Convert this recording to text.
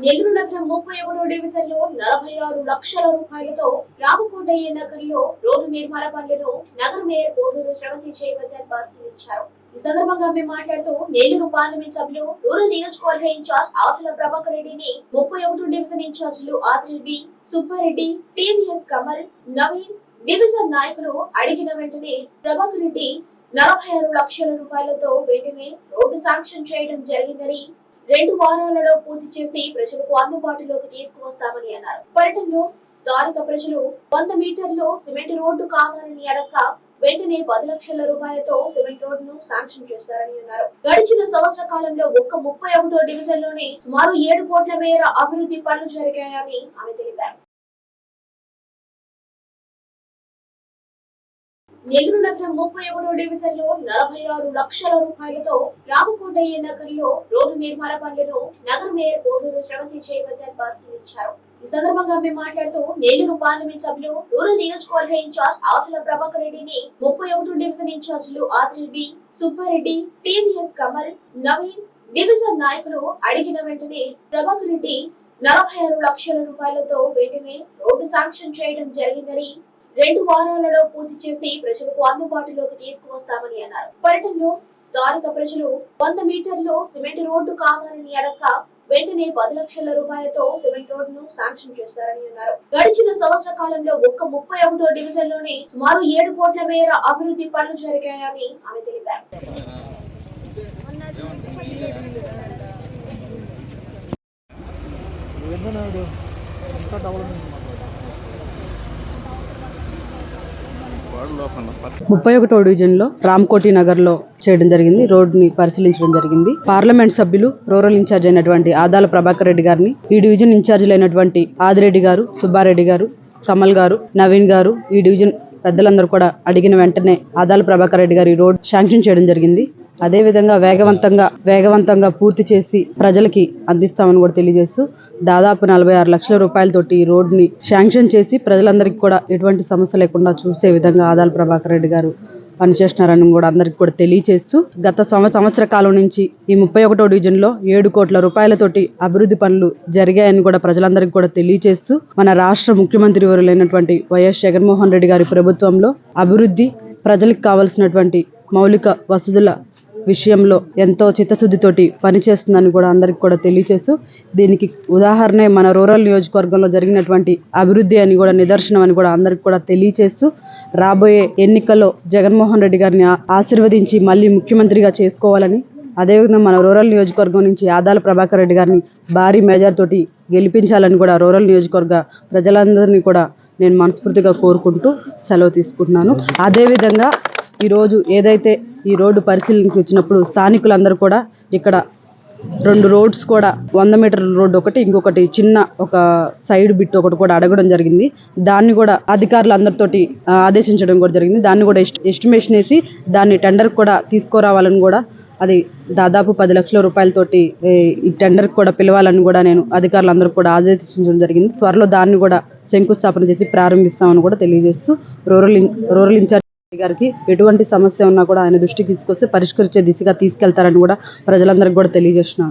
నెల్లూరు నగరం ముప్పై ఒకటో డివిజన్లో నలభై ఆరు లక్షల రూపాయలతో రామకోటయ్య నగర్లో రోడ్డు నిర్మాణ పనులను నగర మేయర్ కోటూరు శ్రవంతి జయవర్ధన్ పరిశీలించారు. ఈ సందర్భంగా ఆమె మాట్లాడుతూ నెల్లూరు పార్లమెంట్ సభ్యులు రూరల్ నియోజకవర్గ ఇన్ఛార్జ్ ఆతుల ప్రభాకర్ రెడ్డిని ముప్పై ఒకటో డివిజన్ ఇన్ఛార్జీలు B Subbareddy TVS Kamal Naveen division నాయకులు అడిగిన వెంటనే ప్రభాకర్ రెడ్డి నలభై ఆరు లక్షల రూపాయలతో వెంటనే రోడ్డు శాంక్షన్ చేయడం జరిగిందని రెండు వారాలలో పూర్తి చేసి ప్రజలకు అందుబాటులోకి తీసుకువస్తామని అన్నారు. పర్యటనలో స్థానిక ప్రజలు వంద మీటర్లు సిమెంట్ రోడ్డు కావాలని అడగ వెంటనే పది లక్షల రూపాయలతో సిమెంట్ రోడ్డును శాంక్షన్ చేశారని అన్నారు. గడిచిన సంవత్సర కాలంలో ఒక్క ముప్పై ఒకటో డివిజన్లోనే సుమారు ఏడు కోట్ల మేర అభివృద్ధి పనులు జరిగాయని ఆమె తెలిపారు. నెల్లూరు నగరం ముప్పై ఒకటో డివిజన్లో నలభై ఆరు లక్షల రూపాయలతో రామకోటయ్య నగర్లో రోడ్డు నిర్మాణ పనులను నగర మేయర్ కోడూరు శ్రవంతి జయవర్ధన్ పరిశీలించారు. ఈ సందర్భంగా మేము మాట్లాడుతూ నెల్లూరు పార్లమెంట్ సభ్యులు రూరల్ నియోజకవర్గ ఇన్ఛార్జ్ ఆతుల ప్రభాకర్ రెడ్డిని ముప్పై ఒకటో డివిజన్ ఇన్ఛార్జీలు ఆదిరెడ్డి సుబ్బారెడ్డి టీవీఎస్ కమల్ నవీన్ డివిజన్ నాయకులు అడిగిన వెంటనే ప్రభాకర్ రెడ్డి నలభై ఆరు లక్షల రూపాయలతో వెంటనే రోడ్డు శాంక్షన్ చేయడం జరిగిందని రెండు వారాలలో పూర్తి చేసి ప్రజలకు అందుబాటులోకి తీసుకువస్తామని అన్నారు. పర్యటనలో స్థానిక ప్రజలు వంద మీటర్లు సిమెంట్ రోడ్డు కావాలని అడగ వెంటనే పది లక్షల రూపాయలతో సిమెంట్ రోడ్డును శాంక్షన్ చేశారని అన్నారు. గడిచిన సంవత్సర కాలంలో ఒక్క ముప్పై ఒకటో డివిజన్లోనే సుమారు ఏడు కోట్ల మేర అభివృద్ధి పనులు జరిగాయని ఆమె తెలిపారు. ఎంత డెవలప్మెంట్ ముప్పై ఒకటో డివిజన్లో రామ్కోటి నగర్లో చేయడం జరిగింది. రోడ్ని పరిశీలించడం జరిగింది. పార్లమెంట్ సభ్యులు రూరల్ ఇన్ఛార్జ్ అయినటువంటి ఆదాల ప్రభాకర్ రెడ్డి గారిని ఈ డివిజన్ ఇన్ఛార్జీలు అయినటువంటి ఆదిరెడ్డి గారు సుబ్బారెడ్డి గారు కమల్ గారు నవీన్ గారు ఈ డివిజన్ పెద్దలందరూ కూడా అడిగిన వెంటనే ఆదాల ప్రభాకర్ రెడ్డి గారు ఈ రోడ్ శాంక్షన్ చేయడం జరిగింది. అదే విధంగా వేగవంతంగా వేగవంతంగా పూర్తి చేసి ప్రజలకి అందిస్తామని కూడా తెలియజేస్తూ దాదాపు నలభై ఆరు లక్షల రూపాయలతోటి ఈ రోడ్ని శాంక్షన్ చేసి ప్రజలందరికీ కూడా ఎటువంటి సమస్య లేకుండా చూసే విధంగా ఆదాల ప్రభాకర్ రెడ్డి గారు పనిచేస్తున్నారని కూడా అందరికి కూడా తెలియజేస్తూ గత సంవ- సంవత్సర కాలం నుంచి ఈ ముప్పై ఒకటో డివిజన్లో ఏడు కోట్ల రూపాయలతోటి అభివృద్ధి పనులు జరిగాయని కూడా ప్రజలందరికీ కూడా తెలియజేస్తూ మన రాష్ట్ర ముఖ్యమంత్రి వరులైనటువంటి వైఎస్ జగన్మోహన్ రెడ్డి గారి ప్రభుత్వంలో అభివృద్ధి ప్రజలకు కావలసినటువంటి మౌలిక వసతుల విషయంలో ఎంతో చిత్తశుద్ధితోటి పనిచేస్తుందని కూడా అందరికి కూడా తెలియచేస్తూ దీనికి ఉదాహరణ మన రూరల్ నియోజకవర్గంలో జరిగినటువంటి అభివృద్ధి అని కూడా నిదర్శనం అని కూడా అందరికి కూడా తెలియచేస్తూ రాబోయే ఎన్నికల్లో జగన్మోహన్ రెడ్డి గారిని ఆశీర్వదించి మళ్ళీ ముఖ్యమంత్రిగా చేసుకోవాలని అదేవిధంగా మన రూరల్ నియోజకవర్గం నుంచి ఆదాల ప్రభాకర్ రెడ్డి గారిని భారీ మెజార్ తోటి గెలిపించాలని కూడా రూరల్ నియోజకవర్గ ప్రజలందరినీ కూడా నేను మనస్ఫూర్తిగా కోరుకుంటూ సెలవు తీసుకుంటున్నాను. అదేవిధంగా ఈరోజు ఏదైతే ఈ రోడ్డు పరిశీలనకి వచ్చినప్పుడు స్థానికులందరూ కూడా ఇక్కడ రెండు రోడ్స్ కూడా వంద మీటర్ల రోడ్డు ఒకటి ఇంకొకటి చిన్న ఒక సైడ్ బిట్ ఒకటి కూడా అడగడం జరిగింది. దాన్ని కూడా అధికారులు అందరితోటి ఆదేశించడం కూడా జరిగింది. దాన్ని కూడా ఎస్టిమేషన్ వేసి దాన్ని టెండర్ కూడా తీసుకురావాలని కూడా అది దాదాపు పది లక్షల రూపాయలతోటి ఈ టెండర్ కూడా పిలవాలని కూడా నేను అధికారులందరూ కూడా ఆదేశించడం జరిగింది. త్వరలో దాన్ని కూడా శంకుస్థాపన చేసి ప్రారంభిస్తామని కూడా తెలియజేస్తూ రూరల్ రూరల్ ఇన్ఛార్జ్ గారికి ఎటువంటి సమస్య ఉన్నా కూడా ఆయన దృష్టికి తీసుకొస్తే పరిష్కరించే దిశగా తీసుకెళ్తారని కూడా ప్రజలందరికీ కూడా తెలియజేస్తున్నాను.